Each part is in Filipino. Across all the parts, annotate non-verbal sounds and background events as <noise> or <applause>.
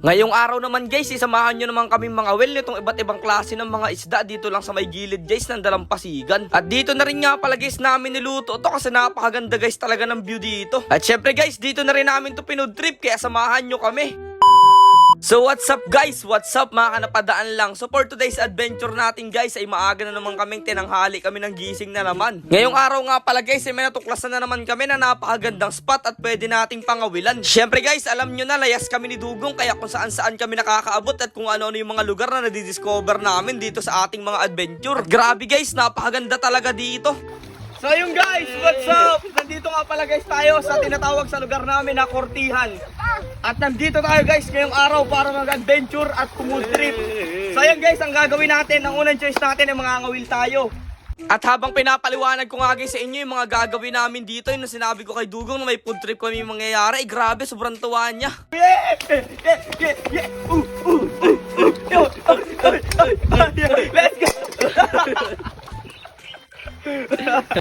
Ngayong araw naman guys, isamahan nyo naman kami mga well nitong iba't ibang klase ng mga isda dito lang sa may gilid guys ng dalampasigan. At dito na rin nga pala guys namin niluto to kasi napakaganda guys talaga ng view dito. At syempre guys, dito na rin namin to pinood trip kaya samahan nyo kami. So what's up guys? What's up mga kanapadaan lang? So for today's adventure natin guys ay maaga na naman kaming tinanghali kami ng gising na naman. Ngayong araw nga pala guys ay may natuklasan na naman kami na napakagandang spot at pwede nating pangawilan. Syempre guys alam nyo na layas kami ni Dugong kaya kung saan saan kami nakakaabot at kung ano-ano yung mga lugar na nadidiscover namin dito sa ating mga adventure. At grabe guys napakaganda talaga dito. So yung guys, what's up? Nandito nga pala guys tayo sa tinatawag sa lugar namin na Kortihan. At nandito tayo guys ngayong araw para mag-adventure at kumul trip. So yan guys, ang gagawin natin, ang unang choice natin ay mga ngawil tayo. At habang pinapaliwanag ko nga guys sa inyo yung mga gagawin namin dito, yung sinabi ko kay Dugong na may food trip kami mangyayari, eh, grabe, sobrang tuwa niya. Yeah! Yeah! Yeah! Yeah!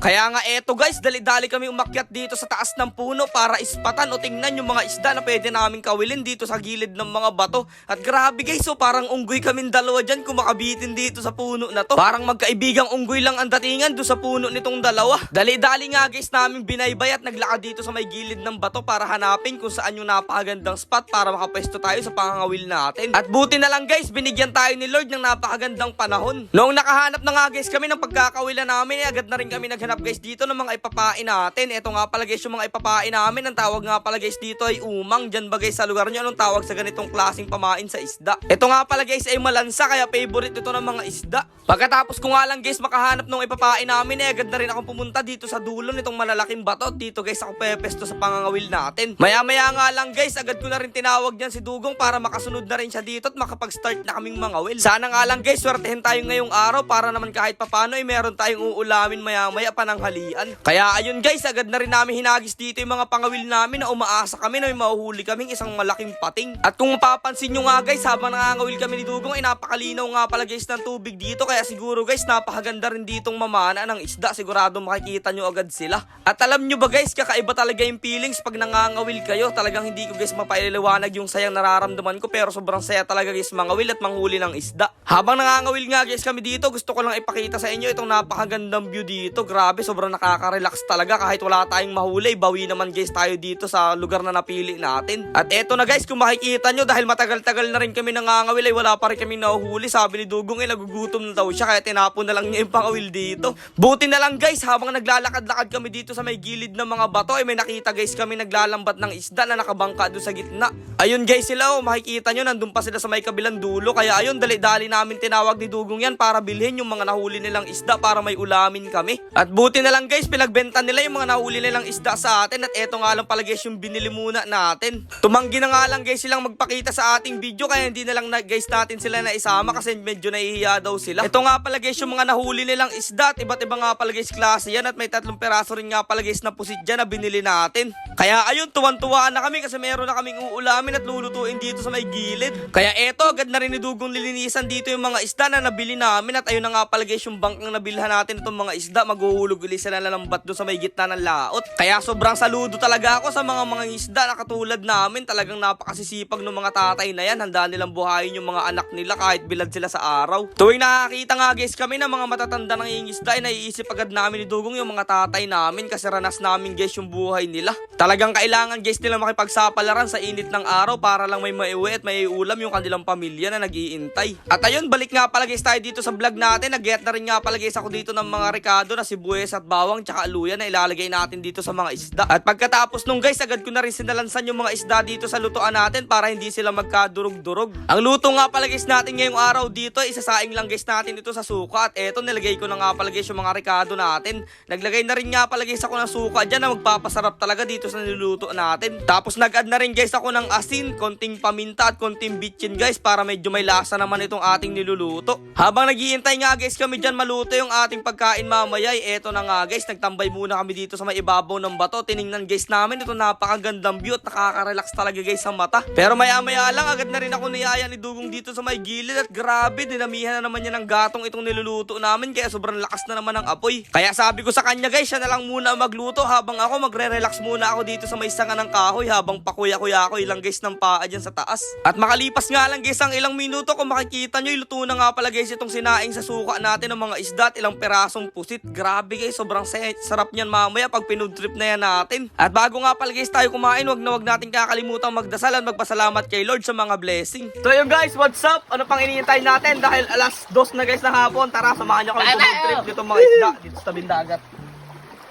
Kaya nga eto guys, dali-dali kami umakyat dito sa taas ng puno para ispatan o tingnan yung mga isda na pwede namin kawilin dito sa gilid ng mga bato. At grabe guys, so parang unggoy kaming dalawa dyan kumakabitin dito sa puno na to. Parang magkaibigang unggoy lang ang datingan do sa puno nitong dalawa. Dali-dali nga guys namin binaybay at naglakad dito sa may gilid ng bato para hanapin kung saan yung napakagandang spot para makapwesto tayo sa pangangawil natin. At buti na lang guys, binigyan tayo ni Lord ng napakagandang panahon. Noong nakahanap na nga guys kami ng pagkakawilan namin, eh, agad na rin kami naghanap guys dito ng mga ipapain natin. Ito nga pala guys yung mga ipapain namin. Ang tawag nga pala guys dito ay umang. Diyan ba guys sa lugar nyo? Anong tawag sa ganitong klaseng pamain sa isda? Ito nga pala guys ay malansa kaya favorite ito ng mga isda. Pagkatapos ko nga lang guys makahanap ng ipapain namin eh agad na rin akong pumunta dito sa dulo nitong malalaking bato. Dito guys ako pepesto sa pangangawil natin. Maya maya nga lang guys agad ko na rin tinawag niyan si Dugong para makasunod na rin siya dito at makapag-start na kaming mangawil. Sana nga lang guys swertehin tayo ngayong araw para naman kahit papano ay meron tayong uulamin maya maya pananghalian. Kaya ayun guys agad na rin namin hinagis dito yung mga pangawil namin na umaasa kami na may mahuhuli kaming isang malaking pating. At kung mapapansin nyo nga guys habang nangangawil kami ni Dugong ay napakalinaw nga pala guys ng tubig dito kaya siguro guys napakaganda rin ditong mamana ng isda sigurado makikita nyo agad sila. At alam nyo ba guys kakaiba talaga yung feelings pag nangangawil kayo talagang hindi ko guys mapailiwanag yung sayang nararamdaman ko pero sobrang saya talaga guys mangawil at manghuli ng isda. Habang nangangawil nga guys kami dito gusto ko lang ipakita sa inyo itong napakagandang view dito grabe sobrang nakaka-relax talaga kahit wala tayong mahuli bawi naman guys tayo dito sa lugar na napili natin. At eto na guys kung makikita nyo dahil matagal-tagal na rin kami nangangawil ay wala pa rin kami nahuhuli sabi ni Dugong ay nagugutom na daw siya kaya tinapon na lang niya yung pangawil dito. Buti na lang guys habang naglalakad-lakad kami dito sa may gilid ng mga bato ay may nakita guys kami naglalambat ng isda na nakabangka doon sa gitna. Ayun guys sila oh makikita nyo nandun pa sila sa may kabilang dulo kaya ayun dali-dali namin tinawag ni Dugong yan para bilhin yung mga nahuli nilang isda para may ulamin kami. At buti na lang guys pinagbenta nila yung mga nahuli nilang isda sa atin at eto nga lang pala guys yung binili muna natin. Tumanggi na nga lang guys silang magpakita sa ating video kaya hindi na lang na, guys natin sila na isama kasi medyo nahihiya daw sila. Ito nga pala guys yung mga nahuli nilang isda at iba't iba nga pala guys klase yan at may tatlong peraso rin nga pala guys na pusit dyan na binili natin. Kaya ayun tuwan-tuwaan na kami kasi meron na kaming uulamin at lulutuin dito sa may gilid. Kaya eto agad na rin ni Dugong lilinisan dito yung mga isda na nabili namin at ayun na nga pala guys yung bangkang nabilhan natin itong mga isda maghuhulog ulit sila na lambat doon sa may gitna ng laot. Kaya sobrang saludo talaga ako sa mga mga isda na katulad namin talagang napakasisipag ng mga tatay na yan handa nilang buhayin yung mga anak nila kahit bilad sila sa araw. Tuwing nakakita nga guys kami ng mga matatanda ng isda ay naiisip agad namin ni Dugong yung mga tatay namin kasi ranas namin guys yung buhay nila. Talagang kailangan guys nila makipagsapalaran sa init ng araw para lang may maiuwi at may yung kanilang pamilya na nag-iintay. At ayun, balik nga pala guys tayo dito sa vlog natin. Nag-get na rin nga pala guys ako dito ng mga rekado na sibuyas at bawang tsaka luya na ilalagay natin dito sa mga isda. At pagkatapos nung guys, agad ko na rin sinalansan yung mga isda dito sa lutuan natin para hindi sila magkadurog-durog. Ang luto nga pala guys natin ngayong araw dito, isasaing lang guys natin ito sa suka. At eto, nilagay ko na nga pala guys yung mga rekado natin. Naglagay na rin nga pala guys ako ng suka dyan na magpapasarap talaga dito sa niluluto natin. Tapos nag-add na rin guys ako ng asin, konting paminta at konting bitchin guys para medyo may lasa naman itong ating niluluto. Habang naghihintay nga guys kami dyan maluto yung ating pagkain mamaya, eh, eto na nga guys, nagtambay muna kami dito sa may ibabaw ng bato. Tiningnan guys namin, ito napakagandang view at nakaka-relax talaga guys sa mata. Pero maya maya lang, agad na rin ako niyaya ni Dugong dito sa may gilid at grabe, dinamihan na naman niya ng gatong itong niluluto namin kaya sobrang lakas na naman ng apoy. Kaya sabi ko sa kanya guys, siya na lang muna magluto habang ako magre-relax muna ako dito sa may sanga ng kahoy habang pakuya-kuya ako ilang guys ng paa dyan sa taas. At makalipas nga lang guys ang ilang minuto kung makikita nyo, iluto na nga pala guys itong sinaing sa suka natin ng mga isda at ilang perasong pusit. Grabe guys, sobrang sa- sarap niyan mamaya pag pinudrip na yan natin. At bago nga pala guys tayo kumain, wag na wag natin kakalimutan magdasal at magpasalamat kay Lord sa mga blessing. So yun guys, what's up? Ano pang iniintay natin? Dahil alas dos na guys ng hapon, tara samahan nyo kami tumudrip dito mga isda dito sa bindagat.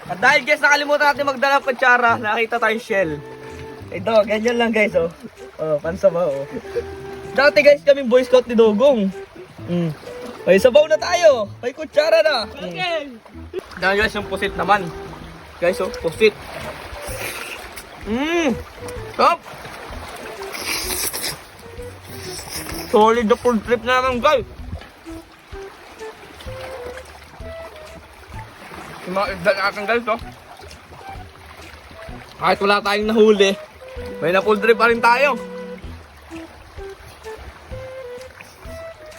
At dahil guys, nakalimutan natin magdala ng kutsara, nakita tayong shell. Ito, ganyan lang guys, oh. Oh, pansama, oh. Dati guys, kami boy scout ni Dogong. Mm. May sabaw na tayo. May kutsara na. Mm. Dahil guys, yung pusit naman. Guys, oh, pusit. Mmm. Stop. Solid na full trip na naman guys. Yung mga natin guys, oh. Kahit wala tayong nahuli, may na full trip pa rin tayo.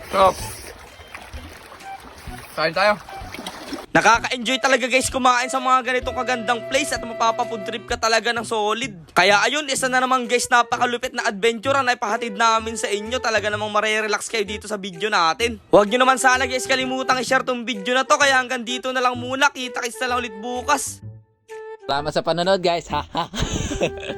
Stop. Kain tayo. Nakaka-enjoy talaga guys kumain sa mga ganitong kagandang place at mapapafood trip ka talaga ng solid. Kaya ayun, isa na naman guys napakalupit na adventure na ipahatid namin sa inyo. Talaga namang marerelax kayo dito sa video natin. Huwag nyo naman sana guys kalimutang i-share tong video na to. Kaya hanggang dito na lang muna. Kita kita lang ulit bukas. Salamat sa panonood guys. Ha. <laughs>